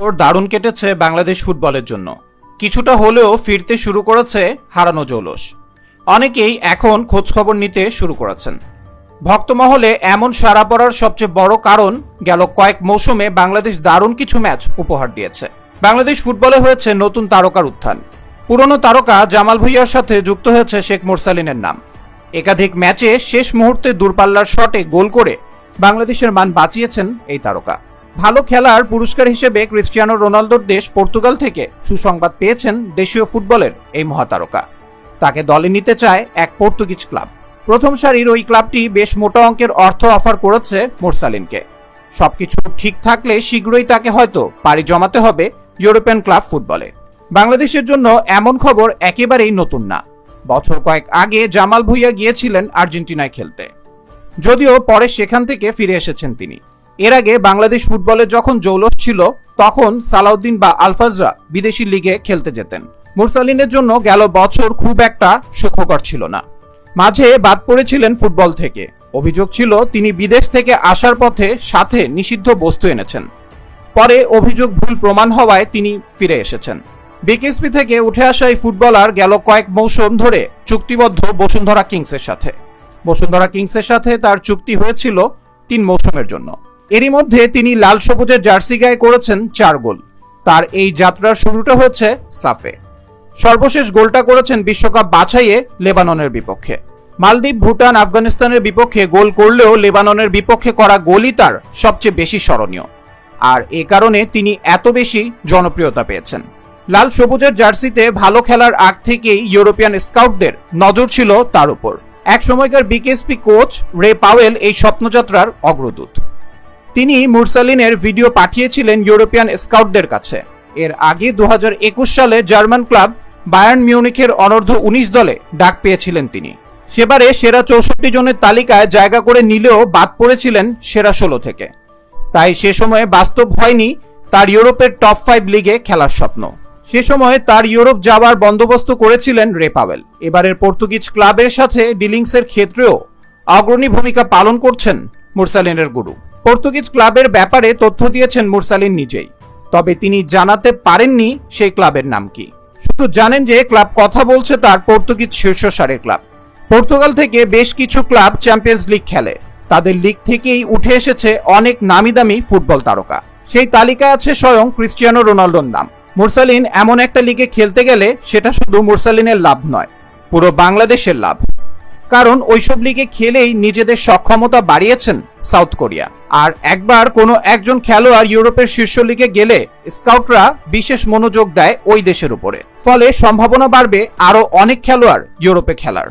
ওর দারুণ কেটেছে বাংলাদেশ ফুটবলের জন্য। কিছুটা হলেও ফিরতে শুরু করেছে হারানো জৌলস। অনেকেই এখন খোঁজখবর নিতে শুরু করেছেন। ভক্তমহলে এমন সারা পড়ার সবচেয়ে বড় কারণ গেল কয়েক মৌসুমে বাংলাদেশ দারুণ কিছু ম্যাচ উপহার দিয়েছে। বাংলাদেশ ফুটবলে হয়েছে নতুন তারকার উত্থান। পুরনো তারকা জামাল ভুইয়ার সাথে যুক্ত হয়েছে শেখ মোরসালিনের নাম। একাধিক ম্যাচে শেষ মুহূর্তে দূরপাল্লার শটে গোল করে বাংলাদেশের মান বাঁচিয়েছেন এই তারকা। ভালো খেলার পুরস্কার হিসেবে ক্রিস্টিয়ানো রোনালদোর দেশ পর্তুগাল থেকে সুসংবাদ পেয়েছেন দেশীয় ফুটবলের এই মহাতারকা। তাকে দলে নিতে চায় এক পর্তুগিজ ক্লাব। প্রথম সারির ওই ক্লাবটি বেশ মোটা অঙ্কের অর্থ অফার করেছে মোরসালিনকে। সবকিছু ঠিক থাকলে শীঘ্রই তাকে হয়তো পাড়ি জমাতে হবে ইউরোপিয়ান ক্লাব ফুটবলে। বাংলাদেশের জন্য এমন খবর একেবারেই নতুন না। বছর কয়েক আগে জামাল ভুইয়া গিয়েছিলেন আর্জেন্টিনায় খেলতে। যদিও পরে সেখান থেকে ফিরে এসেছেন তিনি। এর আগে বাংলাদেশ ফুটবলে যখন জৌলস ছিল, তখন সালাউদ্দিন বা আলফাজরা বিদেশি লিগে খেলতে যেতেন। মুরসালিনের জন্য গেল বছর খুব একটা সুখকর ছিল না। মাঝে বাদ পড়েছিলেন ফুটবল থেকে। অভিযোগ ছিল, তিনি বিদেশ থেকে আসার পথে সাথে নিষিদ্ধ বস্তু এনেছেন। পরে অভিযোগ ভুল প্রমাণ হওয়ায় তিনি ফিরে এসেছেন। বিকেএসপি থেকে উঠে আসা এই ফুটবলার গেল কয়েক মৌসুম ধরে চুক্তিবদ্ধ বসুন্ধরা কিংসের সাথে। বসুন্ধরা কিংসের সাথে তার চুক্তি হয়েছিল তিন মৌসুমের জন্য। এরই মধ্যে তিনি লাল সবুজের জার্সি গায়ে করেছেন চার গোল। তার এই যাত্রার শুরুটা হয়েছে সাফে। সর্বশেষ গোলটা করেছেন বিশ্বকাপ বাছাইয়ে লেবাননের বিপক্ষে। মালদ্বীপ, ভুটান, আফগানিস্তানের বিপক্ষে গোল করলেও লেবাননের বিপক্ষে করা গোলই তার সবচেয়ে বেশি স্মরণীয়। আর এ কারণে তিনি এত বেশি জনপ্রিয়তা পেয়েছেন। লাল সবুজের জার্সিতে ভালো খেলার আগ থেকেই ইউরোপিয়ান স্কাউটদের নজর ছিল তার উপর। এক সময়কার বিকেএসপি কোচ রে পাওয়েল এই স্বপ্নযাত্রার অগ্রদূত। তিনি মুরসালিনের ভিডিও পাঠিয়েছিলেন ইউরোপিয়ান স্কাউটদের কাছে। এর আগে দু হাজার একুশ সালে জার্মান ক্লাব বায়ার্ন মিউনিখের অনর্ধ উনিশ দলে ডাক পেয়েছিলেন তিনি। সেবারে সেরা চৌষট্টি জনের তালিকায় জায়গা করে নিলেও বাদ পড়েছিলেন সেরা ষোলো থেকে। তাই সে সময়ে বাস্তব হয়নি তার ইউরোপের টপ ফাইভ লিগে খেলার স্বপ্ন। সে সময় তার ইউরোপ যাওয়ার বন্দোবস্ত করেছিলেন রেপাওয়েল এবারের পর্তুগিজ ক্লাবের সাথে ডিলিংসের ক্ষেত্রেও অগ্রণী ভূমিকা পালন করছেন মুরসালিনের গুরু। পর্তুগিজ ক্লাবের ব্যাপারে তথ্য দিয়েছেন মুরসালিন নিজেই। তবে তিনি জানাতে পারেননি সেই ক্লাবের নাম কি। শুধু জানেন যে ক্লাব কথা বলছে তার পর্তুগিজ শীর্ষ সারের ক্লাব। পর্তুগাল থেকে বেশ কিছু ক্লাব চ্যাম্পিয়ন্স লিগ খেলে। তাদের লিগ থেকেই উঠে এসেছে অনেক নামি দামি ফুটবল তারকা। সেই তালিকায় আছে স্বয়ং ক্রিস্টিয়ানো রোনাল্ডোর নাম। মুরসালিন এমন একটা লিগে খেলতে গেলে সেটা শুধু মুরসালিনের লাভ নয়, পুরো বাংলাদেশের লাভ। কারণ ওইসব লিগে খেলেই নিজেদের সক্ষমতা বাড়িয়েছেন সাউথ কোরিয়া। আর একবার কোনো একজন খেলোয়াড় ইউরোপের শীর্ষ লিগে গেলে স্কাউটরা বিশেষ মনোযোগ দেয় ওই দেশের উপরে। ফলে সম্ভাবনা বাড়বে আরও অনেক খেলোয়াড় ইউরোপে খেলার।